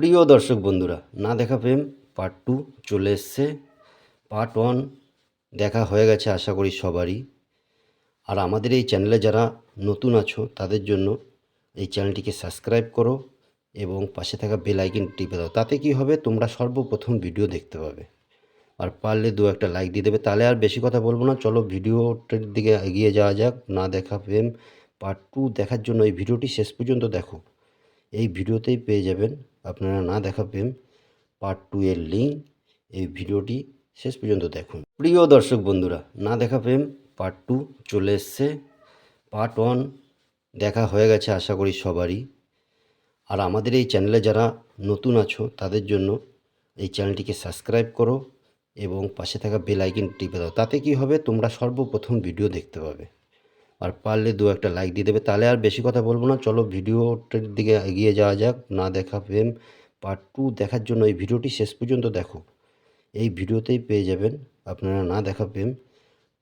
প্রিয় দর্শক বন্ধুরা, না দেখা প্রেম পার্ট টু চলে এসছে। পার্ট ওয়ান দেখা হয়ে গেছে আশা করি সবারই। আর আমাদের এই চ্যানেলে যারা নতুন আছো, তাদের জন্য এই চ্যানেলটিকে সাবস্ক্রাইব করো এবং পাশে থাকা বেল আইকন টিপে দাও। তাতে কি হবে? তোমরা সর্বপ্রথম ভিডিও দেখতে পাবে। আর পারলে দু একটা লাইক দিয়ে দেবে। তাহলে আর বেশি কথা বলব না। চলো ভিডিওটির দিকে এগিয়ে যাওয়া যাক। না দেখা প্রেম পার্ট টু দেখার জন্য এই ভিডিওটি শেষ পর্যন্ত দেখো। এই ভিডিওতেই পেয়ে যাবেন। আপনারা না দেখা প্রেম পার্ট টু এর লিঙ্ক এই ভিডিওটি শেষ পর্যন্ত দেখুন। প্রিয় দর্শক বন্ধুরা, না দেখা প্রেম পার্ট টু চলে এসছে। পার্ট ওয়ান দেখা হয়ে গেছে আশা করি সবারই। আর আমাদের এই চ্যানেলে যারা নতুন আছো, তাদের জন্য এই চ্যানেলটিকে সাবস্ক্রাইব করো এবং পাশে থাকা বেল আইকন টিপে দাও। তাতে কি হবে? তোমরা সর্বপ্রথম ভিডিও দেখতে পাবে। আর পারলে দু একটা লাইক দিয়ে দেবে। তাহলে আর বেশি কথা বলব না। চলো ভিডিওটির দিকে এগিয়ে যাওয়া যাক। না দেখা প্রেম পার্ট টু দেখার জন্য এই ভিডিওটি শেষ পর্যন্ত দেখো। এই ভিডিওতেই পেয়ে যাবেন আপনারা না দেখা প্রেম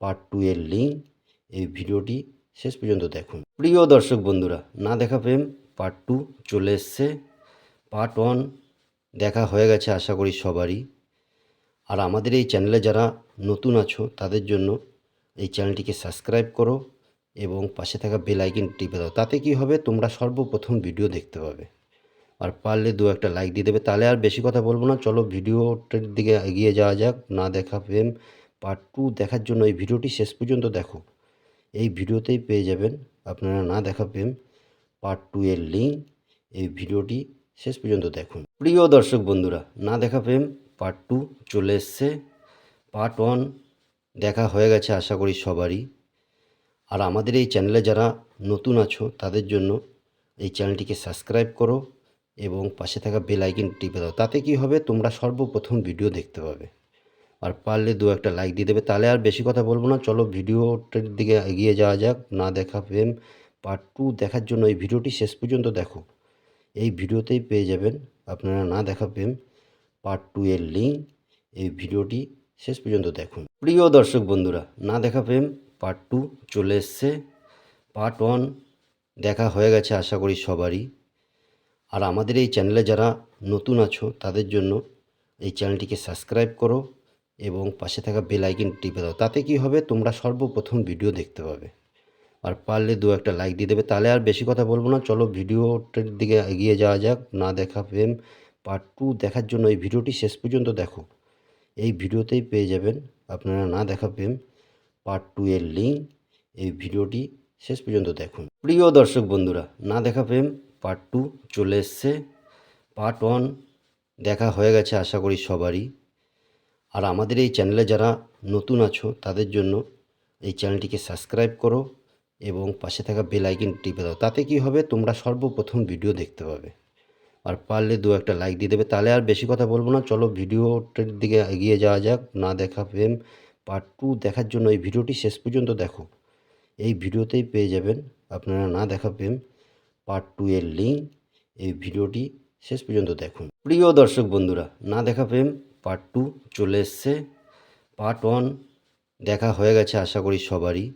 পার্ট টু এর লিঙ্ক এই ভিডিওটি শেষ পর্যন্ত দেখুন। প্রিয় দর্শক বন্ধুরা, না দেখা প্রেম পার্ট টু চলে এসছে। পার্ট ওয়ান দেখা হয়ে গেছে আশা করি সবারই। আর আমাদের এই চ্যানেলে যারা নতুন আছো, তাদের জন্য এই চ্যানেলটিকে সাবস্ক্রাইব করো। এবং পাশে থাকা বেল আইকন টিপে দাও। তাতে কি হবে? তোমরা সর্বপ্রথম ভিডিও দেখতে পাবে। আর পারলে দু একটা লাইক দিয়ে দেবে। তাহলে আর বেশি কথা বলব না। চলো ভিডিওটার দিকে এগিয়ে যাওয়া যাক। না দেখা প্রেম পার্ট টু দেখার জন্য এই ভিডিওটি শেষ পর্যন্ত দেখো। এই ভিডিওতেই পেয়ে যাবেন আপনারা না দেখা প্রেম পার্ট টু এর লিঙ্ক এই ভিডিওটি শেষ পর্যন্ত দেখুন। প্রিয় দর্শক বন্ধুরা, না দেখা প্রেম পার্ট টু চলে এসছে। পার্ট ওয়ান দেখা হয়ে গেছে আশা করি সবারই। আর আমাদের এই চ্যানেলে যারা নতুন আছো, তাদের জন্য এই চ্যানেলটিকে সাবস্ক্রাইব করো এবং পাশে থাকা বেল আইকন টিপে দাও। তাতে কি হবে? তোমরা সর্বপ্রথম ভিডিও দেখতে পাবে। আর পারলে দু একটা লাইক দিয়ে দেবে। তাহলে আর বেশি কথা বলব না। চলো ভিডিওটির দিকে এগিয়ে যাওয়া যাক। না দেখা প্রেম পার্ট টু দেখার জন্য এই ভিডিওটি শেষ পর্যন্ত দেখো। এই ভিডিওতেই পেয়ে যাবেন আপনারা না দেখা প্রেম পার্ট টু এর লিঙ্ক এই ভিডিওটি শেষ পর্যন্ত দেখুন। প্রিয় দর্শক বন্ধুরা, না দেখা প্রেম পার্ট টু চলে এসছে। পার্ট ওয়ান দেখা হয়ে গেছে আশা করি সবারই। আর আমাদের এই চ্যানেলে যারা নতুন আছো, তাদের জন্য এই চ্যানেলটিকে সাবস্ক্রাইব করো এবং পাশে থাকা বেল আইকন টিপে দাও। তাতে কি হবে? তোমরা সর্বপ্রথম ভিডিও দেখতে পাবে। আর পারলে দু একটা লাইক দিয়ে দেবে। তাহলে আর বেশি কথা বলব না। চলো ভিডিওটার দিকে এগিয়ে যাওয়া যাক। না দেখা প্রেম পার্ট টু দেখার জন্য এই ভিডিওটি শেষ পর্যন্ত দেখো। এই ভিডিওতেই পেয়ে যাবেন। আপনারা না দেখা প্রেম পার্ট টু এর লিঙ্ক এই ভিডিওটি শেষ পর্যন্ত দেখুন। প্রিয় দর্শক বন্ধুরা, না দেখা প্রেম পার্ট টু চলে এসছে। পার্ট ওয়ান দেখা হয়ে গেছে আশা করি সবারই। আর আমাদের এই চ্যানেলে যারা নতুন আছো, তাদের জন্য এই চ্যানেলটিকে সাবস্ক্রাইব করো এবং পাশে থাকা বেল আইকন টিপে দাও। তাতে কি হবে? তোমরা সর্বপ্রথম ভিডিও দেখতে পাবে। আর পারলে দু একটা লাইক দিয়ে দেবে। তাহলে আর বেশি কথা বলব না। চলো ভিডিওটির দিকে এগিয়ে যাওয়া যাক। না দেখা প্রেম পার্ট টু দেখার জন্য এই ভিডিওটি শেষ পর্যন্ত দেখো। এই ভিডিওতেই পেয়ে যাবেন, আপনারা না দেখা প্রেম পার্ট টু এর লিঙ্ক এই ভিডিওটি শেষ পর্যন্ত দেখুন। প্রিয় দর্শক বন্ধুরা, না দেখা প্রেম পার্ট টু চলে এসছে। পার্ট ওয়ান দেখা হয়ে গেছে আশা করি সবারই।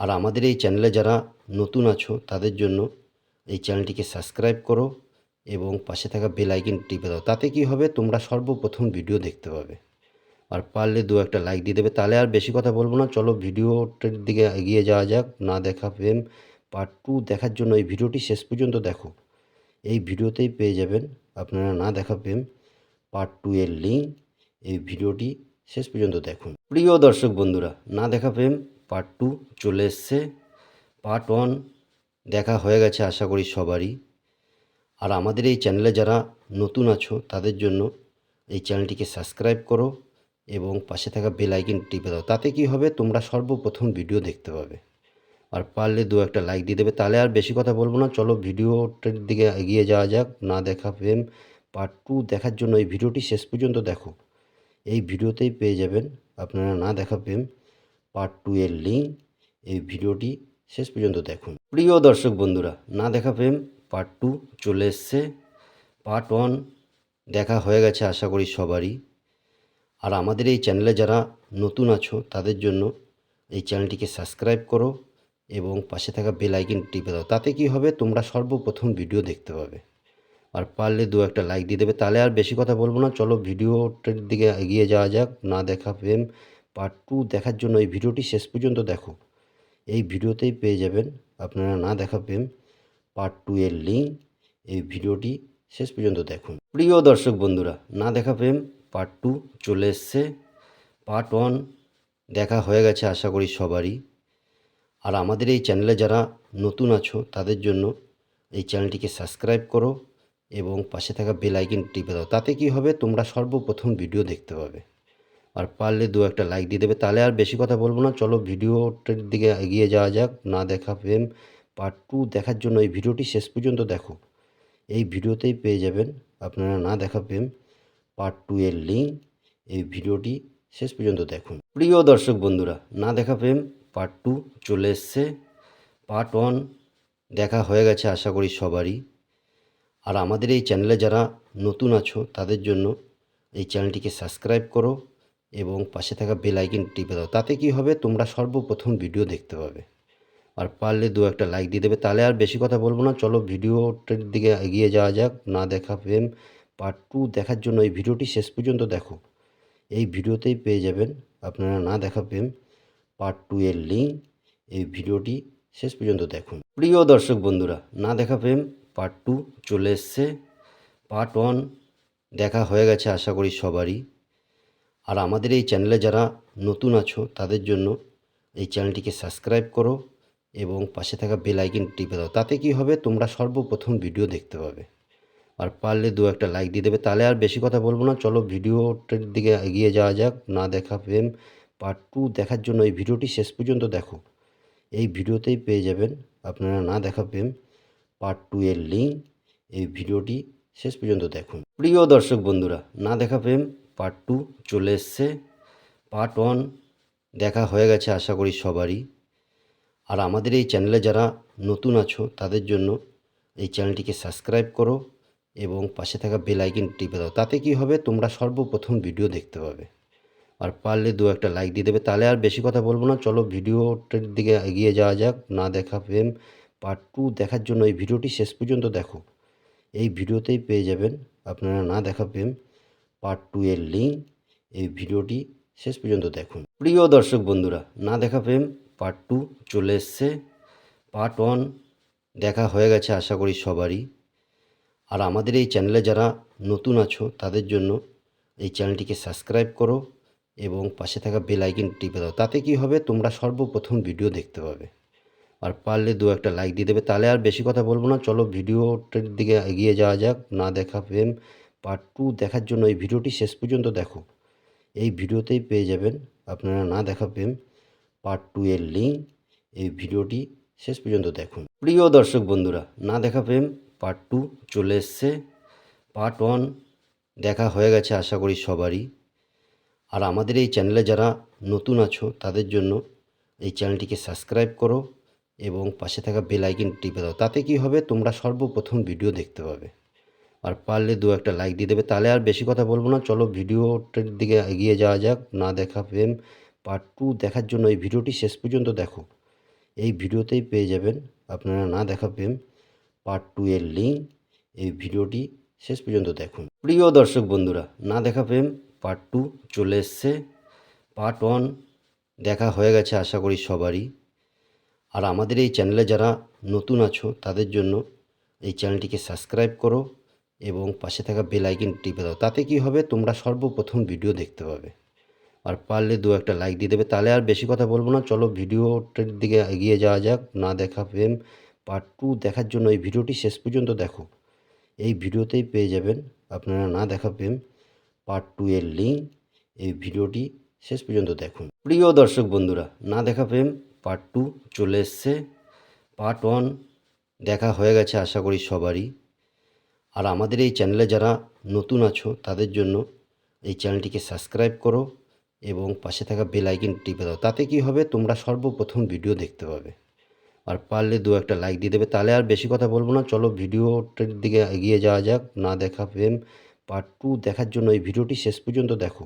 আর আমাদের এই চ্যানেলে যারা নতুন আছো, তাদের জন্য এই চ্যানেলটিকে সাবস্ক্রাইব করো এবং পাশে থাকা বেল আইকন টিপে দাও। তাতে কি হবে? তোমরা সর্বপ্রথম ভিডিও দেখতে পাবে। আর পারলে দু একটা লাইক দিয়ে দেবে। তাহলে আর বেশি কথা বলব না। চলো ভিডিওটির দিকে এগিয়ে যাওয়া যাক। না দেখা প্রেম পার্ট টু দেখার জন্য। এই ভিডিওটি শেষ পর্যন্ত দেখো। এই ভিডিওতেই পেয়ে যাবেন। আপনারা না দেখা প্রেম পার্ট টু এর লিঙ্ক এই ভিডিওটি শেষ পর্যন্ত দেখুন। প্রিয় দর্শক বন্ধুরা, না দেখা প্রেম পার্ট টু চলে এসছে। পার্ট ওয়ান দেখা হয়ে গেছে আশা করি সবারই। আর আমাদের এই চ্যানেলে যারা নতুন আছো, তাদের জন্য এই চ্যানেলটিকে সাবস্ক্রাইব করো। এবং পাশে থাকা বেল আইকন টিপে দাও। তাতে কি হবে? তোমরা সর্বপ্রথম ভিডিও দেখতে পাবে। আর পারলে দু একটা লাইক দিয়ে দেবে। তাহলে আর বেশি কথা বলব না। চলো ভিডিওটার দিকে এগিয়ে যাওয়া যাক। না দেখা প্রেম পার্ট টু দেখার জন্য এই ভিডিওটি শেষ পর্যন্ত দেখো। এই ভিডিওতেই পেয়ে যাবেন। আপনারা না দেখা প্রেম পার্ট টু এর লিঙ্ক এই ভিডিওটি শেষ পর্যন্ত দেখুন। প্রিয় দর্শক বন্ধুরা, না দেখা প্রেম পার্ট টু চলে এসছে। পার্ট ওয়ান দেখা হয়ে গেছে আশা করি সবারই। আর আমাদের এই চ্যানেলে যারা নতুন আছো, তাদের জন্য এই চ্যানেলটিকে সাবস্ক্রাইব করো এবং পাশে থাকা বেল আইকন টিপে দাও। তাতে কি হবে? তোমরা সর্বপ্রথম ভিডিও দেখতে পাবে। আর পারলে দু একটা লাইক দিয়ে দেবে। তাহলে আর বেশি কথা বলব না। চলো ভিডিওটার দিকে এগিয়ে যাওয়া যাক। না দেখা প্রেম পার্ট টু দেখার জন্য এই ভিডিওটি শেষ পর্যন্ত দেখো। এই ভিডিওতেই পেয়ে যাবেন আপনারা না দেখা প্রেম পার্ট টু এর লিঙ্ক এই ভিডিওটি শেষ পর্যন্ত দেখুন। প্রিয় দর্শক বন্ধুরা, না দেখা প্রেম পার্ট টু চলে এসছে। পার্ট ওয়ান দেখা হয়ে গেছে আশা করি সবারই। আর আমাদের এই চ্যানেলে যারা নতুন আছো, তাদের জন্য এই চ্যানেলটিকে সাবস্ক্রাইব করো এবং পাশে থাকা বেল আইকন টিপে দাও। তাতে কি হবে? তোমরা সর্বপ্রথম ভিডিও দেখতে পাবে। আর পারলে দু একটা লাইক দিয়ে দেবে। তাহলে আর বেশি কথা বলব না। চলো ভিডিওটার দিকে এগিয়ে যাওয়া যাক। না দেখা প্রেম পার্ট টু দেখার জন্য এই ভিডিওটি শেষ পর্যন্ত দেখো। এই ভিডিওতেই পেয়ে যাবেন। আপনারা না দেখা প্রেম পার্ট টু এর লিঙ্ক এই ভিডিওটি শেষ পর্যন্ত দেখুন। প্রিয় দর্শক বন্ধুরা, না দেখা প্রেম পার্ট টু চলে এসছে। পার্ট ওয়ান দেখা হয়ে গেছে আশা করি সবারই। আর আমাদের এই চ্যানেলে যারা নতুন আছো, তাদের জন্য এই চ্যানেলটিকে সাবস্ক্রাইব করো এবং পাশে থাকা বেল আইকন টিপে দাও। তাতে কি হবে? তোমরা সর্বপ্রথম ভিডিও দেখতে পাবে। আর পারলে দু একটা লাইক দিয়ে দেবে। তাহলে আর বেশি কথা বলব না। চলো ভিডিওটার দিকে এগিয়ে যাওয়া যাক। না দেখা প্রেম পার্ট টু দেখার জন্য এই ভিডিওটি শেষ পর্যন্ত দেখো। এই ভিডিওতেই পেয়ে যাবেন, আপনারা না দেখা প্রেম পার্ট টু এর লিঙ্ক এই ভিডিওটি শেষ পর্যন্ত দেখুন। প্রিয় দর্শক বন্ধুরা, না দেখা প্রেম পার্ট টু চলে এসছে। পার্ট ওয়ান দেখা হয়ে গেছে আশা করি সবারই। আর আমাদের এই চ্যানেলে যারা নতুন আছো, তাদের জন্য এই চ্যানেলটিকে সাবস্ক্রাইব করো এবং পাশে থাকা বেল টিপে দাও। তাতে কি হবে? তোমরা সর্বপ্রথম ভিডিও দেখতে পাবে। আর পারলে দু একটা লাইক দিয়ে দেবে। তাহলে আর বেশি কথা বলব না। চলো ভিডিওটার দিকে এগিয়ে যাওয়া যাক। না দেখা প্রেম পার্ট টু দেখার জন্য এই ভিডিওটি শেষ পর্যন্ত দেখো। এই ভিডিওতেই পেয়ে যাবেন। আপনারা না দেখা প্রেম পার্ট টু এর লিঙ্ক এই ভিডিওটি শেষ পর্যন্ত দেখুন। প্রিয় দর্শক বন্ধুরা, না দেখা প্রেম পার্ট টু চলে এসছে। পার্ট ওয়ান দেখা হয়ে গেছে আশা করি সবারই। আর আমাদের এই চ্যানেলে যারা নতুন আছো, তাদের জন্য এই চ্যানেলটিকে সাবস্ক্রাইব করো। এবং পাশে থাকা বেল আইকন টিপে দাও। তাতে কি হবে? তোমরা সর্বপ্রথম ভিডিও দেখতে পাবে। আর পারলে দু একটা লাইক দিয়ে দেবে। তাহলে আর বেশি কথা বলব না। চলো ভিডিওটার দিকে এগিয়ে যাওয়া যাক। না দেখা প্রেম পার্ট টু দেখার জন্য এই ভিডিওটি শেষ পর্যন্ত দেখো। এই ভিডিওতেই পেয়ে যাবেন আপনারা না দেখা প্রেম পার্ট টু এর লিঙ্ক এই ভিডিওটি শেষ পর্যন্ত দেখুন। প্রিয় দর্শক বন্ধুরা, না দেখা প্রেম পার্ট টু চলে এসছে। পার্ট ওয়ান দেখা হয়ে গেছে আশা করি সবারই। আর আমাদের এই চ্যানেলে যারা নতুন আছো, তাদের জন্য এই চ্যানেলটিকে সাবস্ক্রাইব করো এবং পাশে থাকা বেল আইকন টিপে দাও। তাতে কি হবে? তোমরা সর্বপ্রথম ভিডিও দেখতে পাবে। আর পারলে দু একটা লাইক দিয়ে দেবে। তাহলে আর বেশি কথা বলব না। চলো ভিডিওটার দিকে এগিয়ে যাওয়া যাক। না দেখা প্রেম পার্ট টু দেখার জন্য এই ভিডিওটি শেষ পর্যন্ত দেখো। এই ভিডিওতেই পেয়ে যাবেন আপনারা না দেখা প্রেম পার্ট টু এর লিঙ্ক এই ভিডিওটি শেষ পর্যন্ত দেখুন। প্রিয় দর্শক বন্ধুরা, না দেখা প্রেম পার্ট টু চলে এসছে। পার্ট ওয়ান দেখা হয়ে গেছে আশা করি সবারই। আর আমাদের এই চ্যানেলে যারা নতুন আছো, তাদের জন্য এই চ্যানেলটিকে সাবস্ক্রাইব করো এবং পাশে থাকা বেল আইকন টিপে দাও। তাতে কি হবে? তোমরা সর্বপ্রথম ভিডিও দেখতে পাবে। আর পারলে দু একটা লাইক দিয়ে দেবে। তাহলে আর বেশি কথা বলব না। চলো ভিডিওটার দিকে এগিয়ে যাওয়া যাক। না দেখা প্রেম পার্ট টু দেখার জন্য এই ভিডিওটি শেষ পর্যন্ত দেখো। এই ভিডিওতেই পেয়ে যাবেন। আপনারা না দেখা প্রেম পার্ট টু এর লিঙ্ক এই ভিডিওটি শেষ পর্যন্ত দেখুন। প্রিয় দর্শক বন্ধুরা, না দেখা প্রেম পার্ট টু চলে এসছে। পার্ট ওয়ান দেখা হয়ে গেছে আশা করি সবারই। আর আমাদের এই চ্যানেলে যারা নতুন আছো, তাদের জন্য এই চ্যানেলটিকে সাবস্ক্রাইব করো এবং পাশে থাকা বেল আইকন টিপে দাও। তাতে কি হবে? তোমরা সর্বপ্রথম ভিডিও দেখতে পাবে। আর পারলে দু একটা লাইক দিয়ে দেবে। তাহলে আর বেশি কথা বলব না। চলো ভিডিওটার দিকে এগিয়ে যাওয়া যাক। না দেখা প্রেম পার্ট টু দেখার জন্য এই ভিডিওটি শেষ পর্যন্ত দেখো। এই ভিডিওতেই পেয়ে যাবেন, আপনারা না দেখা প্রেম পার্ট টু এর লিঙ্ক এই ভিডিওটি শেষ পর্যন্ত দেখুন। প্রিয় দর্শক বন্ধুরা, না দেখা প্রেম পার্ট টু চলে এসছে। পার্ট ওয়ান দেখা হয়ে গেছে আশা করি সবারই। আর আমাদের এই চ্যানেলে যারা নতুন আছো, তাদের জন্য এই চ্যানেলটিকে সাবস্ক্রাইব করো এবং পাশে থাকা বেল আইকন টিপে দাও। তাতে কি হবে? তোমরা সর্বপ্রথম ভিডিও দেখতে পাবে। আর পারলে দু একটা লাইক দিয়ে দেবে। তাহলে আর বেশি কথা বলব না। চলো ভিডিওটার দিকে এগিয়ে যাওয়া যাক। না দেখা প্রেম পার্ট টু দেখার জন্য এই ভিডিওটি শেষ পর্যন্ত দেখো।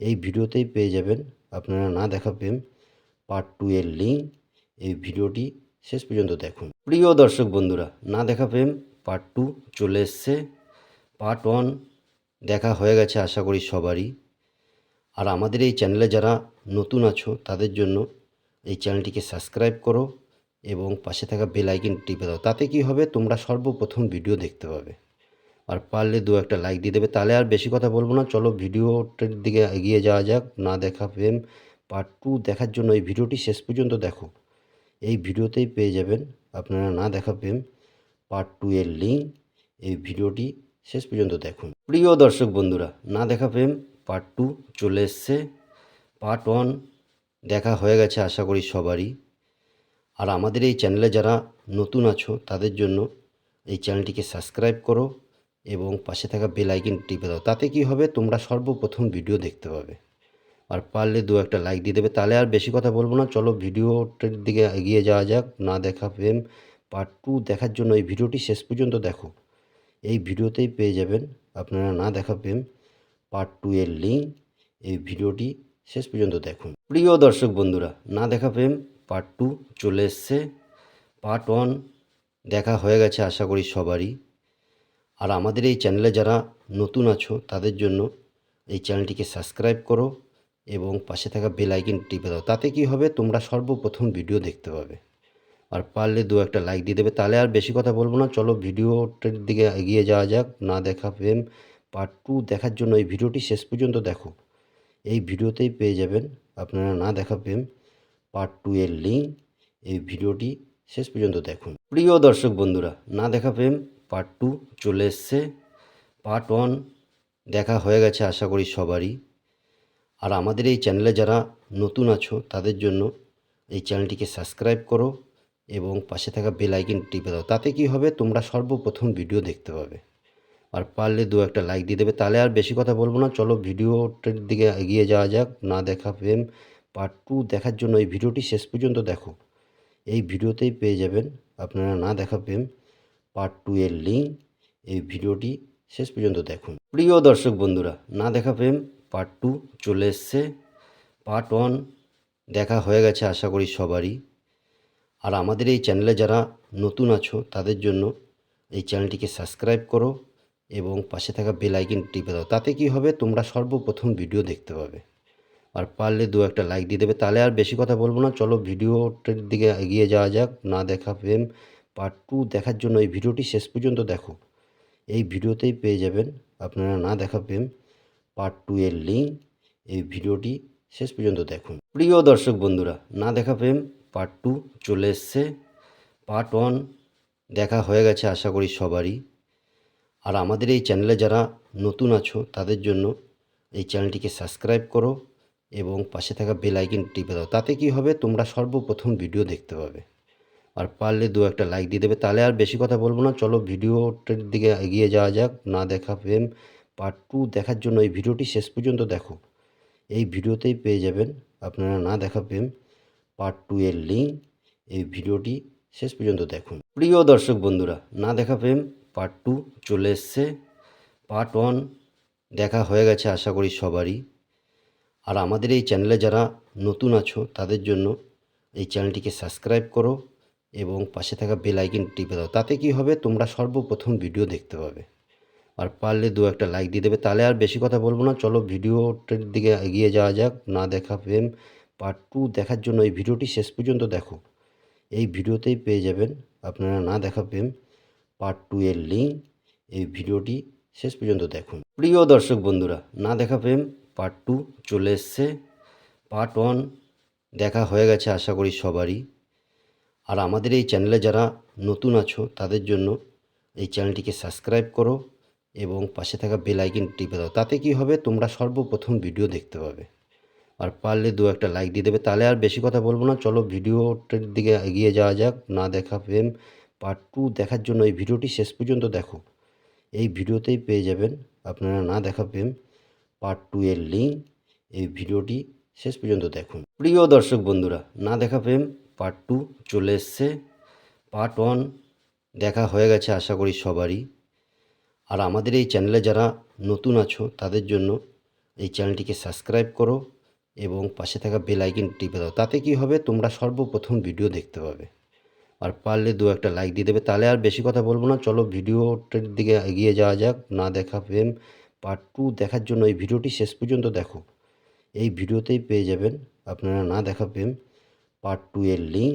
এই ভিডিওতেই পেয়ে যাবেন। আপনারা না দেখা প্রেম পার্ট টু এর লিঙ্ক এই ভিডিওটি শেষ পর্যন্ত দেখুন। প্রিয় দর্শক বন্ধুরা, না দেখা প্রেম পার্ট টু চলে এসছে। পার্ট ওয়ান দেখা হয়ে গেছে আশা করি সবারই। আর আমাদের এই চ্যানেলে যারা নতুন আছো, তাদের জন্য এই চ্যানেলটিকে সাবস্ক্রাইব করো। এবং পাশে থাকা বেল আইকন টিপে দাও। তাতে কি হবে? তোমরা সর্বপ্রথম ভিডিও দেখতে পাবে। আর পারলে দু একটা লাইক দিয়ে দেবে। তাহলে আর বেশি কথা বলব না। চলো ভিডিওটির দিকে এগিয়ে যাওয়া যাক। না দেখা প্রেম পার্ট টু দেখার জন্য এই ভিডিওটি শেষ পর্যন্ত দেখো। এই ভিডিওতেই পেয়ে যাবেন। আপনারা না দেখা প্রেম পার্ট টু এর লিঙ্ক এই ভিডিওটি শেষ পর্যন্ত দেখুন। প্রিয় দর্শক বন্ধুরা, না দেখা প্রেম পার্ট টু চলে এসছে। পার্ট ওয়ান দেখা হয়ে গেছে আশা করি সবারই। আর আমাদের এই চ্যানেলে যারা নতুন আছো, তাদের জন্য এই চ্যানেলটিকে সাবস্ক্রাইব করো এবং পাশে থাকা বেল আইকন টিপে দাও। তাতে কি হবে? তোমরা সর্বপ্রথম ভিডিও দেখতে পাবে। আর পারলে দু একটা লাইক দিয়ে দেবে। তাহলে আর বেশি কথা বলব না। চলো ভিডিওটির দিকে এগিয়ে যাওয়া যাক। না দেখা প্রেম পার্ট টু দেখার জন্য এই ভিডিওটি শেষ পর্যন্ত দেখো। এই ভিডিওতেই পেয়ে যাবেন আপনারা না দেখা প্রেম পার্ট টু এর লিঙ্ক এই ভিডিওটি শেষ পর্যন্ত দেখুন। প্রিয় দর্শক বন্ধুরা, না দেখা প্রেম পার্ট টু চলে এসছে। পার্ট ওয়ান দেখা হয়ে গেছে আশা করি সবারই। আর আমাদের এই চ্যানেলে যারা নতুন আছো, তাদের জন্য এই চ্যানেলটিকে সাবস্ক্রাইব করো এবং পাশে থাকা বেল আইকন টিপে দাও। তাতে কি হবে? তোমরা সর্বপ্রথম ভিডিও দেখতে পাবে। আর পারলে দু একটা লাইক দিয়ে দেবে। তাহলে আর বেশি কথা বলব না। চলো ভিডিওটির দিকে এগিয়ে যাওয়া যাক। না দেখা প্রেম পার্ট টু দেখার জন্য এই ভিডিওটি শেষ পর্যন্ত দেখো। এই ভিডিওতেই পেয়ে যাবেন। আপনারা না দেখা প্রেম পার্ট টু এর লিঙ্ক এই ভিডিওটি শেষ পর্যন্ত দেখুন। প্রিয় দর্শক বন্ধুরা, না দেখা প্রেম পার্ট টু চলে এসছে। পার্ট ওয়ান দেখা হয়ে গেছে আশা করি সবারই। আর আমাদের এই চ্যানেলে যারা নতুন আছো, তাদের জন্য এই চ্যানেলটিকে সাবস্ক্রাইব করো এবং পাশে থাকা বেল আইকন টিপে দাও। তাতে কি হবে? তোমরা সর্বপ্রথম ভিডিও দেখতে পাবে। আর পারলে দু একটা লাইক দিয়ে দেবে। তাহলে আর বেশি কথা বলব না। চলো ভিডিওটির দিকে এগিয়ে যাওয়া যাক। না দেখা প্রেম পার্ট টু দেখার জন্য এই ভিডিওটি শেষ পর্যন্ত দেখো। এই ভিডিওতেই পেয়ে যাবেন, আপনারা না দেখা প্রেম পার্ট টু এর লিঙ্ক এই ভিডিওটি শেষ পর্যন্ত দেখুন। প্রিয় দর্শক বন্ধুরা, না দেখা প্রেম পার্ট টু চলে এসছে। পার্ট ওয়ান দেখা হয়ে গেছে আশা করি সবারই। আর আমাদের এই চ্যানেলে যারা নতুন আছো, তাদের জন্য এই চ্যানেলটিকে সাবস্ক্রাইব করো এবং পাশে থাকা বেল আইকন টিপে দাও। তাতে কি হবে? তোমরা সর্বপ্রথম ভিডিও দেখতে পাবে। আর পারলে দু একটা লাইক দিয়ে দেবে। তাহলে আর বেশি কথা বলব না। চলো ভিডিওটির দিকে এগিয়ে যাওয়া যাক। না দেখা প্রেম পার্ট টু দেখার জন্য এই ভিডিওটি শেষ পর্যন্ত দেখো। এই ভিডিওতেই পেয়ে যাবেন আপনারা না দেখা প্রেম পার্ট টু এর লিঙ্ক এই ভিডিওটি শেষ পর্যন্ত দেখুন। প্রিয় দর্শক বন্ধুরা, না দেখা প্রেম পার্ট টু চলে এসছে। পার্ট ওয়ান দেখা হয়ে গেছে আশা করি সবারই। আর আমাদের এই চ্যানেলে যারা নতুন আছো, তাদের জন্য এই চ্যানেলটিকে সাবস্ক্রাইব করো। এবং পাশে থাকা বেল আইকন টিপে দাও। তাতে কি হবে? তোমরা সর্বপ্রথম ভিডিও দেখতে পাবে। আর পারলে দু একটা লাইক দিয়ে দেবে। তাহলে আর বেশি কথা বলব না। চলো ভিডিওটির দিকে এগিয়ে যাওয়া যাক। না দেখা প্রেম পার্ট টু দেখার জন্য এই ভিডিওটি শেষ পর্যন্ত দেখো। এই ভিডিওতেই পেয়ে যাবেন আপনারা না দেখা প্রেম পার্ট টু এর লিঙ্ক এই ভিডিওটি শেষ পর্যন্ত দেখুন। প্রিয় দর্শক বন্ধুরা, না দেখা প্রেম পার্ট টু চলে এসছে। পার্ট ওয়ান দেখা হয়ে গেছে আশা করি সবারই। আর আমাদের এই চ্যানেলে যারা নতুন আছো, তাদের জন্য এই চ্যানেলটিকে সাবস্ক্রাইব করো এবং পাশে থাকা বেল আইকন টিপে দাও। তাতে কি হবে? তোমরা সর্বপ্রথম ভিডিও দেখতে পাবে। আর পারলে দু একটা লাইক দিয়ে দেবে। তাহলে আর বেশি কথা বলব না। চলো ভিডিওটির দিকে এগিয়ে যাওয়া যাক। না দেখা প্রেম পার্ট টু দেখার জন্য এই ভিডিওটি শেষ পর্যন্ত দেখো। এই ভিডিওতেই পেয়ে যাবেন। আপনারা না দেখা প্রেম পার্ট টু এর লিঙ্ক এই ভিডিওটি শেষ পর্যন্ত দেখুন। প্রিয় দর্শক বন্ধুরা, না দেখা প্রেম পার্ট টু চলে এসছে। পার্ট ওয়ান দেখা হয়ে গেছে আশা করি সবারই। আর আমাদের এই চ্যানেলে যারা নতুন আছো, তাদের জন্য এই চ্যানেলটিকে সাবস্ক্রাইব করো এবং পাশে থাকা বেল আইকন টিপে দাও। তাতে কি হবে? তোমরা সর্বপ্রথম ভিডিও দেখতে পাবে। আর পারলে দু একটা লাইক দিয়ে দেবে। তাহলে আর বেশি কথা বলব না। চলো ভিডিওটির দিকে এগিয়ে যাওয়া যাক। না দেখা প্রেম পার্ট টু দেখার জন্য এই ভিডিওটি শেষ পর্যন্ত দেখো। এই ভিডিওতেই পেয়ে যাবেন। আপনারা না দেখা প্রেম পার্ট টু এর লিঙ্ক এই ভিডিওটি শেষ পর্যন্ত দেখুন। প্রিয় দর্শক বন্ধুরা, না দেখা প্রেম পার্ট টু চলে এসছে। পার্ট ওয়ান দেখা হয়ে গেছে আশা করি সবারই। আর আমাদের এই চ্যানেলে যারা নতুন আছো, তাদের জন্য এই চ্যানেলটিকে সাবস্ক্রাইব করো এবং পাশে থাকা বেল আইকন টিপে দাও। তাতে কি হবে? তোমরা সর্বপ্রথম ভিডিও দেখতে পাবে। আর পারলে দু একটা লাইক দিয়ে দেবে। তাহলে আর বেশি কথা বলব না। চলো ভিডিওটার দিকে এগিয়ে যাওয়া যাক। না দেখা প্রেম পার্ট টু দেখার জন্য এই ভিডিওটি শেষ পর্যন্ত দেখো। এই ভিডিওতেই পেয়ে যাবেন, আপনারা না দেখা প্রেম পার্ট টু এর লিঙ্ক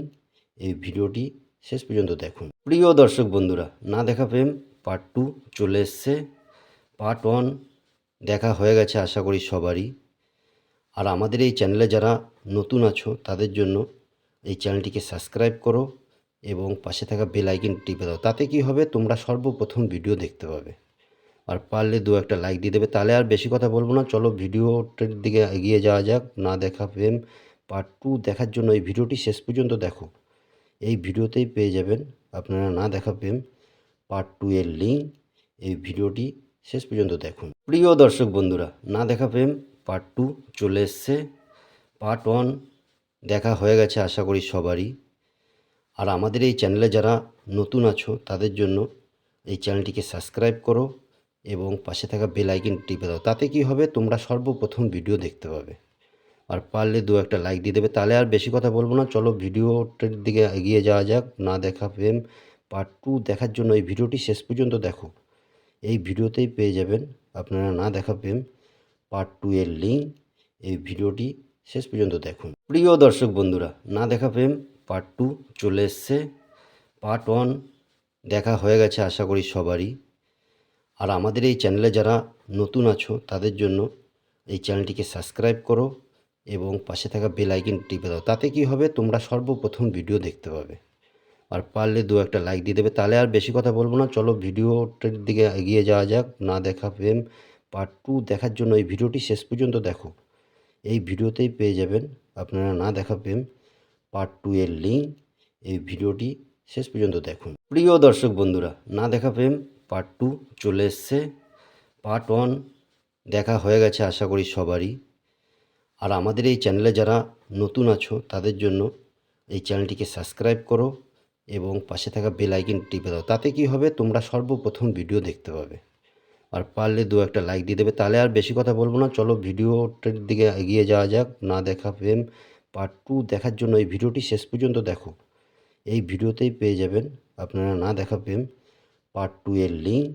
এই ভিডিওটি শেষ পর্যন্ত দেখুন। প্রিয় দর্শক বন্ধুরা, না দেখা প্রেম পার্ট টু চলে এসছে। পার্ট ওয়ান দেখা হয়ে গেছে আশা করি সবারই। আর আমাদের এই চ্যানেলে যারা নতুন আছো, তাদের জন্য এই চ্যানেলটিকে সাবস্ক্রাইব করো এবং পাশে থাকা বেল আইকন টিপে দাও। তাতে কি হবে? তোমরা সর্বপ্রথম ভিডিও দেখতে পাবে। আর পারলে দু একটা লাইক দিয়ে দেবে। তাহলে আর বেশি কথা বলব না। চলো ভিডিওটার দিকে এগিয়ে যাওয়া যাক। না দেখা প্রেম পার্ট টু দেখার জন্য এই ভিডিওটি শেষ পর্যন্ত দেখো। এই ভিডিওতেই পেয়ে যাবেন। আপনারা না দেখা প্রেম পার্ট টু এর লিঙ্ক এই ভিডিওটি শেষ পর্যন্ত দেখুন। প্রিয় দর্শক বন্ধুরা, না দেখা প্রেম পার্ট টু চলে এসছে। পার্ট ওয়ান দেখা হয়ে গেছে আশা করি সবারই। আর আমাদের এই চ্যানেলে যারা নতুন আছো, তাদের জন্য এই চ্যানেলটিকে সাবস্ক্রাইব করো। এবং পাশে থাকা বেল আইকন টিপে দাও। তাতে কি হবে? তোমরা সর্বপ্রথম ভিডিও দেখতে পাবে। আর পারলে দু একটা লাইক দিয়ে দেবে। তাহলে আর বেশি কথা বলব না। চলো ভিডিওটার দিকে এগিয়ে যাওয়া যাক। না দেখা প্রেম পার্ট টু দেখার জন্য এই ভিডিওটি শেষ পর্যন্ত দেখো। এই ভিডিওতেই পেয়ে যাবেন আপনারা না দেখা প্রেম পার্ট টু এর লিঙ্ক এই ভিডিওটি শেষ পর্যন্ত দেখুন। প্রিয় দর্শক বন্ধুরা, না দেখা প্রেম পার্ট টু চলে এসছে। পার্ট ওয়ান দেখা হয়ে গেছে আশা করি সবারই। আর আমাদের এই চ্যানেলে যারা নতুন আছো, তাদের জন্য এই চ্যানেলটিকে সাবস্ক্রাইব করো এবং পাশে থাকা বেল আইকন টিপে দাও। তাতে কি হবে? তোমরা সর্বপ্রথম ভিডিও দেখতে পাবে। আর পারলে দু একটা লাইক দিয়ে দেবে। তাহলে আর বেশি কথা বলব না। চলো ভিডিওটার দিকে এগিয়ে যাওয়া যাক। না দেখা প্রেম পার্ট টু দেখার জন্য এই ভিডিওটি শেষ পর্যন্ত দেখো। এই ভিডিওতেই পেয়ে যাবেন আপনারা না দেখা প্রেম পার্ট টু এর লিঙ্ক এই ভিডিওটি শেষ পর্যন্ত দেখুন। প্রিয় দর্শক বন্ধুরা, না দেখা প্রেম পার্ট টু চলে এসছে। পার্ট ওয়ান দেখা হয়ে গেছে আশা করি সবারই। আর আমাদের এই চ্যানেলে যারা নতুন আছো, তাদের জন্য এই চ্যানেলটিকে সাবস্ক্রাইব করো এবং পাশে থাকা বেল আইকন টিপে দাও। তাতে কি হবে? তোমরা সর্বপ্রথম ভিডিও দেখতে পাবে। আর পারলে দু একটা লাইক দিয়ে দেবে। তাহলে আর বেশি কথা বলব না। চলো ভিডিওটার দিকে এগিয়ে যাওয়া যাক। না দেখা প্রেম পার্ট টু দেখার জন্য এই ভিডিওটি শেষ পর্যন্ত দেখো। এই ভিডিওতেই পেয়ে যাবেন। আপনারা না দেখা প্রেম পার্ট টু এর লিঙ্ক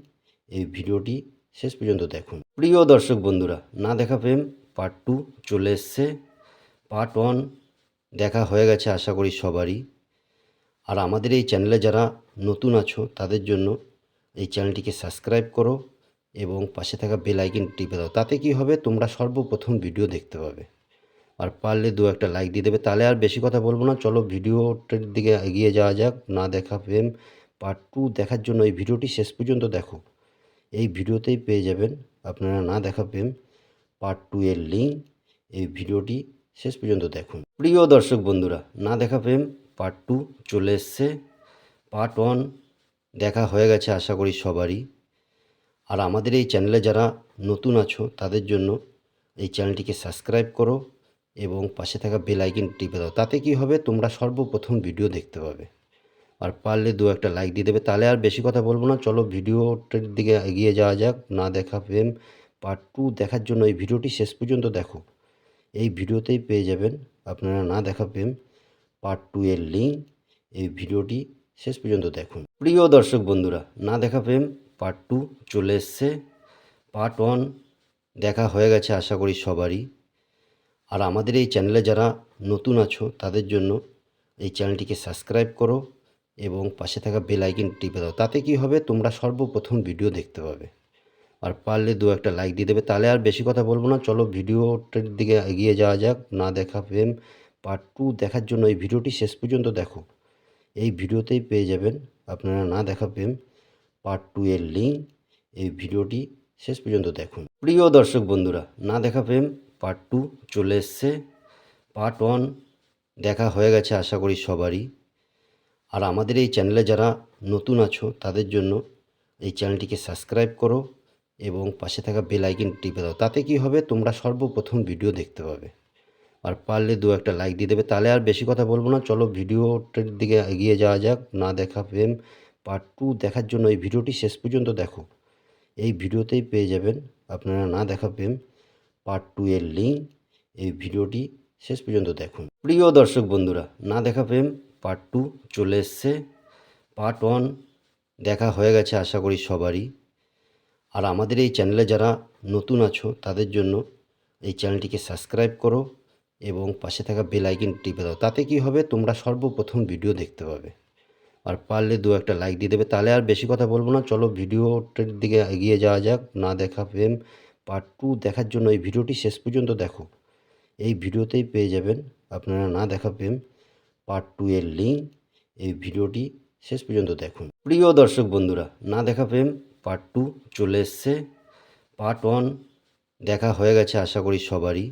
এই ভিডিওটি শেষ পর্যন্ত দেখুন। প্রিয় দর্শক বন্ধুরা, না দেখা প্রেম পার্ট টু চলে এসছে। পার্ট ওয়ান দেখা হয়ে গেছে আশা করি সবারই। আর আমাদের এই চ্যানেলে যারা নতুন আছো, তাদের জন্য এই চ্যানেলটিকে সাবস্ক্রাইব করো এবং পাশে থাকা বেল আইকন টিপে দাও। তাতে কি হবে? তোমরা সর্বপ্রথম ভিডিও দেখতে পাবে। আর পারলে দু একটা লাইক দিয়ে দেবে। তাহলে আর বেশি কথা বলব না। চলো ভিডিওটার দিকে এগিয়ে যাওয়া যাক। না দেখা প্রেম পার্ট টু দেখার জন্য এই ভিডিওটি শেষ পর্যন্ত দেখো। এই ভিডিওতেই পেয়ে যাবেন, আপনারা না দেখা প্রেম পার্ট টু এর লিঙ্ক এই ভিডিওটি শেষ পর্যন্ত দেখুন। প্রিয় দর্শক বন্ধুরা, না দেখা প্রেম পার্ট টু চলে এসছে। পার্ট ওয়ান দেখা হয়ে গেছে আশা করি সবারই। আর আমাদের এই চ্যানেলে যারা নতুন আছো, তাদের জন্য এই চ্যানেলটিকে সাবস্ক্রাইব করো এবং পাশে থাকা বেল আইকন টিপে দাও। তাতে কি হবে? তোমরা সর্বপ্রথম ভিডিও দেখতে পাবে। আর পারলে দু একটা লাইক দিয়ে দেবে। তাহলে আর বেশি কথা বলব না। চলো ভিডিওটার দিকে এগিয়ে যাওয়া যাক। না দেখা প্রেম পার্ট টু দেখার জন্য। এই ভিডিওটি শেষ পর্যন্ত দেখো। এই ভিডিওতেই পেয়ে যাবেন। আপনারা না দেখা প্রেম পার্ট টু এর লিঙ্ক এই ভিডিওটি শেষ পর্যন্ত দেখুন। প্রিয় দর্শক বন্ধুরা, না দেখা প্রেম পার্ট টু চলে এসছে। পার্ট ওয়ান দেখা হয়ে গেছে আশা করি সবারই। আর আমাদের এই চ্যানেলে যারা নতুন আছো, তাদের জন্য এই চ্যানেলটিকে সাবস্ক্রাইব করো। এবং পাশে থাকা বেল আইকন টিপে দাও। তাতে কি হবে? তোমরা সর্বপ্রথম ভিডিও দেখতে পাবে। আর পারলে দু একটা লাইক দিয়ে দেবে। তাহলে আর বেশি কথা বলব না। চলো ভিডিওটার দিকে এগিয়ে যাওয়া যাক। না দেখা প্রেম পার্ট টু দেখার জন্য এই ভিডিওটি শেষ পর্যন্ত দেখো। এই ভিডিওতেই পেয়ে যাবেন আপনারা না দেখা প্রেম পার্ট টু এর লিঙ্ক এই ভিডিওটি শেষ পর্যন্ত দেখুন। প্রিয় দর্শক বন্ধুরা, না দেখা প্রেম পার্ট টু চলে এসছে। পার্ট ওয়ান দেখা হয়ে গেছে আশা করি সবারই। আর আমাদের এই চ্যানেলে যারা নতুন আছো, তাদের জন্য এই চ্যানেলটিকে সাবস্ক্রাইব করো এবং পাশে থাকা বেল আইকন টিপে দাও। তাতে কি হবে? তোমরা সর্বপ্রথম ভিডিও দেখতে পাবে। আর পারলে দু একটা লাইক দিয়ে দেবে। তাহলে আর বেশি কথা বলব না। চলো ভিডিওটার দিকে এগিয়ে যাওয়া যাক। না দেখা প্রেম পার্ট টু দেখার জন্য এই ভিডিওটি শেষ পর্যন্ত দেখো। এই ভিডিওতেই পেয়ে যাবেন আপনারা না দেখা প্রেম পার্ট টু এর লিঙ্ক এই ভিডিওটি শেষ পর্যন্ত দেখুন। প্রিয় দর্শক বন্ধুরা, না দেখা প্রেম পার্ট টু চলে এসছে। পার্ট ওয়ান দেখা হয়ে গেছে আশা করি সবারই। আর আমাদের এই চ্যানেলে যারা নতুন আছো, তাদের জন্য এই চ্যানেলটিকে সাবস্ক্রাইব করো এবং পাশে থাকা বেল আইকন টিপে দাও। তাতে কি হবে? তোমরা সর্বপ্রথম ভিডিও দেখতে পাবে। আর পারলে দু একটা লাইক দিয়ে দেবে। তাহলে আর বেশি কথা বলব না। চলো ভিডিওটার দিকে এগিয়ে যাওয়া যাক। না দেখা প্রেম পার্ট টু দেখার জন্য এই ভিডিওটি শেষ পর্যন্ত দেখো। এই ভিডিওতেই পেয়ে যাবেন। আপনারা না দেখা প্রেম পার্ট টু এর লিঙ্ক এই ভিডিওটি শেষ পর্যন্ত দেখুন। প্রিয় দর্শক বন্ধুরা, না দেখা প্রেম পার্ট টু চলে এসছে। পার্ট ওয়ান দেখা হয়ে গেছে আশা করি সবারই।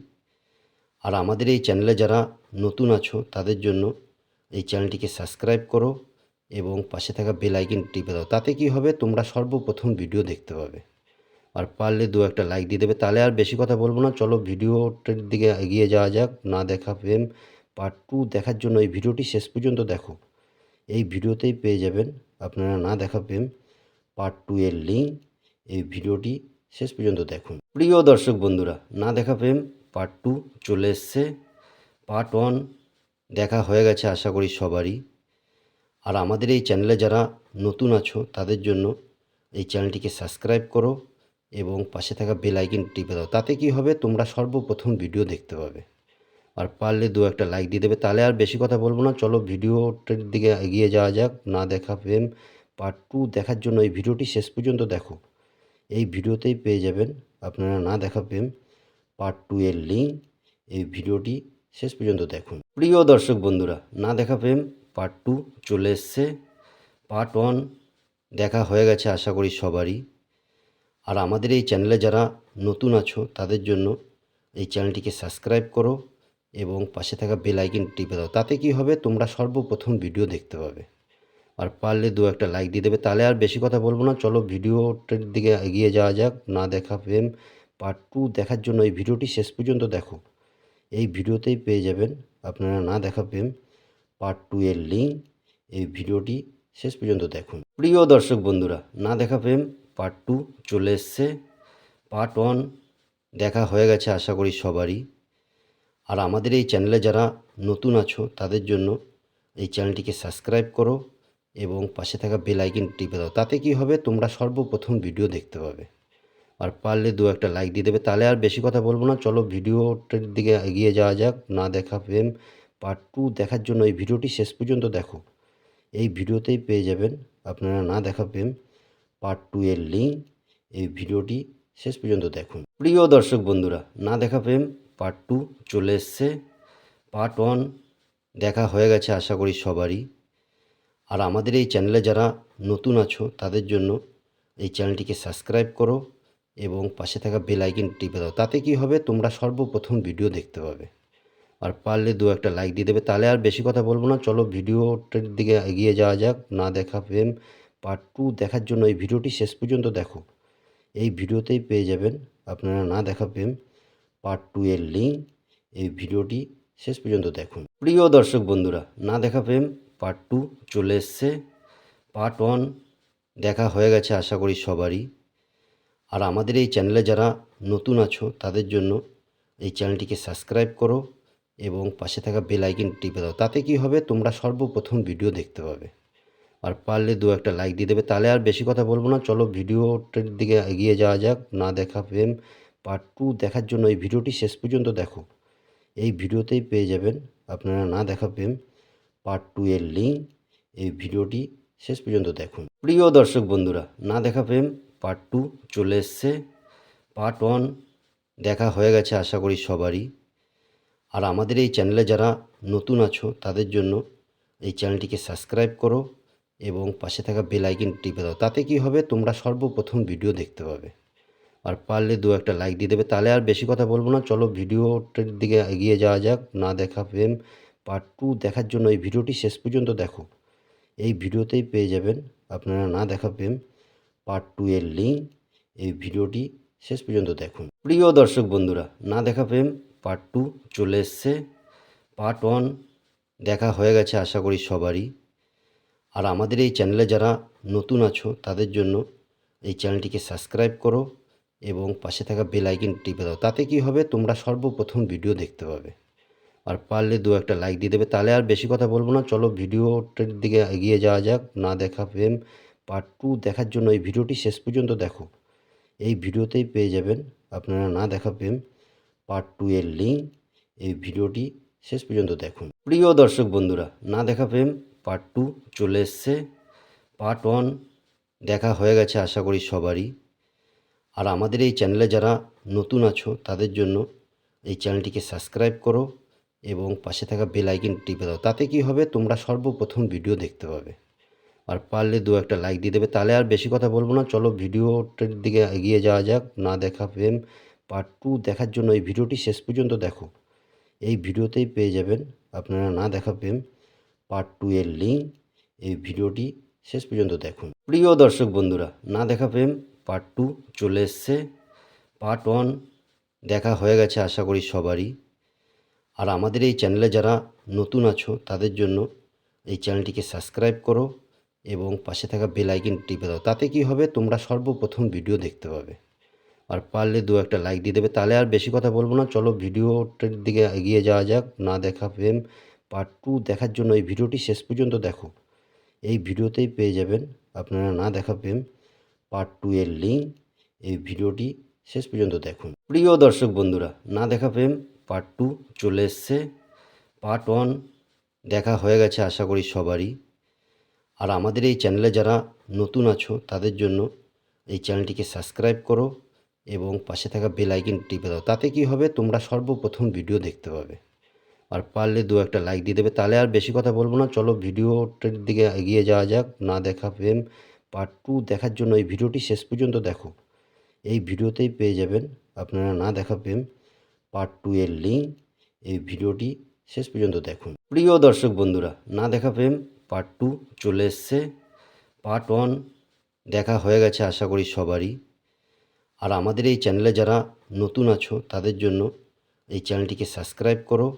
আর আমাদের এই চ্যানেলে যারা নতুন আছো, তাদের জন্য এই চ্যানেলটিকে সাবস্ক্রাইব করো এবং পাশে থাকা বেল আইকন টিপে দাও। তাতে কি হবে? তোমরা সর্বপ্রথম ভিডিও দেখতে পাবে। আর পারলে দু একটা লাইক দিয়ে দেবে। তাহলে আর বেশি কথা বলব না। চলো ভিডিওটার দিকে এগিয়ে যাওয়া যাক। না দেখা প্রেম পার্ট টু দেখার জন্য এই ভিডিওটি শেষ পর্যন্ত দেখো। এই ভিডিওতেই পেয়ে যাবেন, আপনারা না দেখা প্রেম পার্ট টু এর লিঙ্ক এই ভিডিওটি শেষ পর্যন্ত দেখুন। প্রিয় দর্শক বন্ধুরা, না দেখা প্রেম পার্ট টু চলে এসছে। পার্ট ওয়ান দেখা হয়ে গেছে আশা করি সবারই। আর আমাদের এই চ্যানেলে যারা নতুন আছো, তাদের জন্য এই চ্যানেলটিকে সাবস্ক্রাইব করো এবং পাশে থাকা বেল আইকন টিপে দাও। তাতে কি হবে? তোমরা সর্বপ্রথম ভিডিও দেখতে পাবে। আর পারলে দু একটা লাইক দিয়ে দেবে। তাহলে আর বেশি কথা বলব না। চলো ভিডিওটার দিকে এগিয়ে যাওয়া যাক। না দেখা প্রেম পার্ট টু দেখার জন্য এই ভিডিওটি শেষ পর্যন্ত দেখো। এই ভিডিওতেই পেয়ে যাবেন। আপনারা না দেখা প্রেম পার্ট টু এর লিঙ্ক এই ভিডিওটি শেষ পর্যন্ত দেখুন। প্রিয় দর্শক বন্ধুরা, না দেখা প্রেম পার্ট টু চলে এসছে। পার্ট ওয়ান দেখা হয়ে গেছে আশা করি সবারই। আর আমাদের এই চ্যানেলে যারা নতুন আছো, তাদের জন্য এই চ্যানেলটিকে সাবস্ক্রাইব করো। এবং পাশে থাকা বেল আইকন টিপে দাও। তাতে কি হবে? তোমরা সর্বপ্রথম ভিডিও দেখতে পাবে। আর পারলে দু একটা লাইক দিয়ে দেবে। তাহলে আর বেশি কথা বলব না। চলো ভিডিওটার দিকে এগিয়ে যাওয়া যাক। না দেখা প্রেম পার্ট টু দেখার জন্য এই ভিডিওটি শেষ পর্যন্ত দেখো। এই ভিডিওতেই পেয়ে যাবেন। আপনারা না দেখা প্রেম পার্ট টু এর লিঙ্ক এই ভিডিওটি শেষ পর্যন্ত দেখুন। প্রিয় দর্শক বন্ধুরা, না দেখা প্রেম পার্ট টু চলে এসছে। পার্ট ওয়ান দেখা হয়ে গেছে আশা করি সবারই। আর আমাদের এই চ্যানেলে যারা নতুন আছো, তাদের জন্য এই চ্যানেলটিকে সাবস্ক্রাইব করো এবং পাশে থাকা বেল আইকন টিপে দাও। তাতে কি হবে? তোমরা সর্বপ্রথম ভিডিও দেখতে পাবে। আর পারলে দু একটা লাইক দিয়ে দেবে। তাহলে আর বেশি কথা বলব না। চলো ভিডিওটার দিকে এগিয়ে যাওয়া যাক। না দেখা প্রেম পার্ট টু দেখার জন্য এই ভিডিওটি শেষ পর্যন্ত দেখো। এই ভিডিওতেই পেয়ে যাবেন আপনারা না দেখা প্রেম পার্ট টু এর লিঙ্ক এই ভিডিওটি শেষ পর্যন্ত দেখুন। প্রিয় দর্শক বন্ধুরা, না দেখা প্রেম পার্ট টু চলে এসছে। পার্ট ওয়ান দেখা হয়ে গেছে আশা করি সবারই। আর আমাদের এই চ্যানেলে যারা নতুন আছো, তাদের জন্য এই চ্যানেলটিকে সাবস্ক্রাইব করো এবং পাশে থাকা বেল আইকন টিপে দাও। তাতে কি হবে? তোমরা সর্বপ্রথম ভিডিও দেখতে পাবে। আর পারলে দু একটা লাইক দিয়ে দেবে। তাহলে আর বেশি কথা বলব না। চলো ভিডিওটার দিকে এগিয়ে যাওয়া যাক। না দেখা প্রেম পার্ট টু দেখার জন্য এই ভিডিওটি শেষ পর্যন্ত দেখো। এই ভিডিওতেই পেয়ে যাবেন। আপনারা না দেখা প্রেম পার্ট টু এর লিঙ্ক এই ভিডিওটি শেষ পর্যন্ত দেখুন। প্রিয় দর্শক বন্ধুরা, না দেখা প্রেম পার্ট টু চলে এসছে। পার্ট ওয়ান দেখা হয়ে গেছে আশা করি সবারই। আর আমাদের এই চ্যানেলে যারা নতুন আছো, তাদের জন্য এই চ্যানেলটিকে সাবস্ক্রাইব করো এবং পাশে থাকা বেল আইকন টিপে দাও। তাতে কি হবে? তোমরা সর্বপ্রথম ভিডিও দেখতে পাবে। আর পারলে দু একটা লাইক দিয়ে দেবে। তাহলে আর বেশি কথা বলব না। চলো ভিডিওটার দিকে এগিয়ে যাওয়া যাক। না দেখা প্রেম পার্ট টু দেখার জন্য এই ভিডিওটি শেষ পর্যন্ত দেখো। এই ভিডিওতেই পেয়ে যাবেন, আপনারা না দেখা প্রেম পার্ট টু এর লিঙ্ক এই ভিডিওটি শেষ পর্যন্ত দেখুন। প্রিয় দর্শক বন্ধুরা, না দেখা প্রেম পার্ট টু চলে এসছে। পার্ট ওয়ান দেখা হয়ে গেছে আশা করি সবারই। আর আমাদের এই চ্যানেলে যারা নতুন আছো, তাদের জন্য এই চ্যানেলটিকে সাবস্ক্রাইব করো এবং পাশে থাকা বেল টিপে দাও। তাতে কি হবে? তোমরা সর্বপ্রথম ভিডিও দেখতে পাবে। আর পারলে দু একটা লাইক দিয়ে দেবে। তাহলে আর বেশি কথা বলব না। চলো ভিডিওটার দিকে এগিয়ে যাওয়া যাক। না দেখা প্রেম পার্ট টু দেখার জন্য এই ভিডিওটি শেষ পর্যন্ত দেখো। এই ভিডিওতেই পেয়ে যাবেন। আপনারা না দেখা প্রেম পার্ট টু এর লিঙ্ক এই ভিডিওটি শেষ পর্যন্ত দেখুন। প্রিয় দর্শক বন্ধুরা, না দেখা প্রেম পার্ট টু চলে এসছে। পার্ট ওয়ান দেখা হয়ে গেছে আশা করি সবারই। আর আমাদের এই চ্যানেলে যারা নতুন আছো, তাদের জন্য এই চ্যানেলটিকে সাবস্ক্রাইব করো। এবং পাশে থাকা বেল আইকন টিপে দাও। তাতে কি হবে? তোমরা সর্বপ্রথম ভিডিও দেখতে পাবে। আর পারলে দু একটা লাইক দিয়ে দেবে। তাহলে আর বেশি কথা বলব না। চলো ভিডিওটার দিকে এগিয়ে যাওয়া যাক। না দেখা প্রেম পার্ট টু দেখার জন্য এই ভিডিওটি শেষ পর্যন্ত দেখো। এই ভিডিওতেই পেয়ে যাবেন। আপনারা না দেখা প্রেম পার্ট টু এর লিঙ্ক এই ভিডিওটি শেষ পর্যন্ত দেখুন। প্রিয় দর্শক বন্ধুরা, না দেখা প্রেম পার্ট টু চলে এসছে। পার্ট ওয়ান দেখা হয়ে গেছে আশা করি সবারই। আর আমাদের এই চ্যানেলে যারা নতুন আছো, তাদের জন্য এই চ্যানেলটিকে সাবস্ক্রাইব করো এবং পাশে থাকা বেল আইকন টিপে দাও। তাতে কি হবে? তোমরা সর্বপ্রথম ভিডিও দেখতে পাবে। আর পারলে দু একটা লাইক দিয়ে দেবে। তাহলে আর বেশি কথা বলব না। চলো ভিডিওটার দিকে এগিয়ে যাওয়া যাক। না দেখা প্রেম পার্ট টু দেখার জন্য এই ভিডিওটি শেষ পর্যন্ত দেখো। এই ভিডিওতেই পেয়ে যাবেন আপনারা না দেখা প্রেম পার্ট টু এর লিঙ্ক এই ভিডিওটি শেষ পর্যন্ত দেখুন। প্রিয় দর্শক বন্ধুরা, না দেখা প্রেম পার্ট টু চলে এসছে। পার্ট ওয়ান দেখা হয়ে গেছে আশা করি সবারই। আর আমাদের এই চ্যানেলে যারা নতুন আছো, তাদের জন্য এই চ্যানেলটিকে সাবস্ক্রাইব করো এবং পাশে থাকা বেল আইকন টিপে দাও। তাতে কি হবে? তোমরা সর্বপ্রথম ভিডিও দেখতে পাবে। আর পারলে দু একটা লাইক দিয়ে দেবে। তাহলে আর বেশি কথা বলব না। চলো ভিডিওটার দিকে এগিয়ে যাওয়া যাক। না দেখা প্রেম পার্ট টু দেখার জন্য এই ভিডিওটি শেষ পর্যন্ত দেখো। এই ভিডিওতেই পেয়ে যাবেন। আপনারা না দেখা প্রেম পার্ট টু এর লিঙ্ক এই ভিডিওটি শেষ পর্যন্ত দেখুন। প্রিয় দর্শক বন্ধুরা, না দেখা প্রেম পার্ট টু চলে এসছে। পার্ট ওয়ান দেখা হয়ে গেছে আশা করি সবারই। আর আমাদের এই চ্যানেলে যারা নতুন আছো, তাদের জন্য এই চ্যানেলটিকে সাবস্ক্রাইব করো এবং পাশে থাকা বেল আইকন টিপে দাও। তাতে কি হবে? তোমরা সর্বপ্রথম ভিডিও দেখতে পাবে। আর পারলে দু একটা লাইক দিয়ে দেবে। তাহলে আর বেশি কথা বলব না। চলো ভিডিওটার দিকে এগিয়ে যাওয়া যাক। না দেখা প্রেম পার্ট টু দেখার জন্য এই ভিডিওটি শেষ পর্যন্ত দেখো। এই ভিডিওতেই পেয়ে যাবেন, আপনারা না দেখা প্রেম পার্ট টু এর লিঙ্ক এই ভিডিওটি শেষ পর্যন্ত দেখুন। প্রিয় দর্শক বন্ধুরা, না দেখা প্রেম পার্ট টু চলে এসছে। পার্ট ওয়ান দেখা হয়ে গেছে আশা করি সবারই। আর আমাদের এই চ্যানেলে যারা নতুন আছো, তাদের জন্য এই চ্যানেলটিকে সাবস্ক্রাইব করো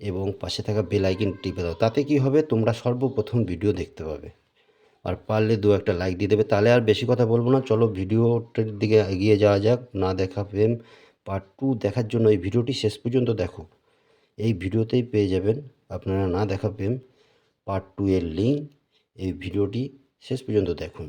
এবং পাশে থাকা বেল আইকন টিপে দাও। তাতে কি হবে? তোমরা সর্বপ্রথম ভিডিও দেখতে পাবে। আর পারলে দু একটা লাইক দিয়ে দেবে। তাহলে আর বেশি কথা বলব না। চলো ভিডিওটার দিকে এগিয়ে যাওয়া যাক। না দেখা প্রেম পার্ট টু দেখার জন্য এই ভিডিওটি শেষ পর্যন্ত দেখো। এই ভিডিওতেই পেয়ে যাবেন আপনারা না দেখা প্রেম পার্ট টু এর লিঙ্ক এই ভিডিওটি শেষ পর্যন্ত দেখুন।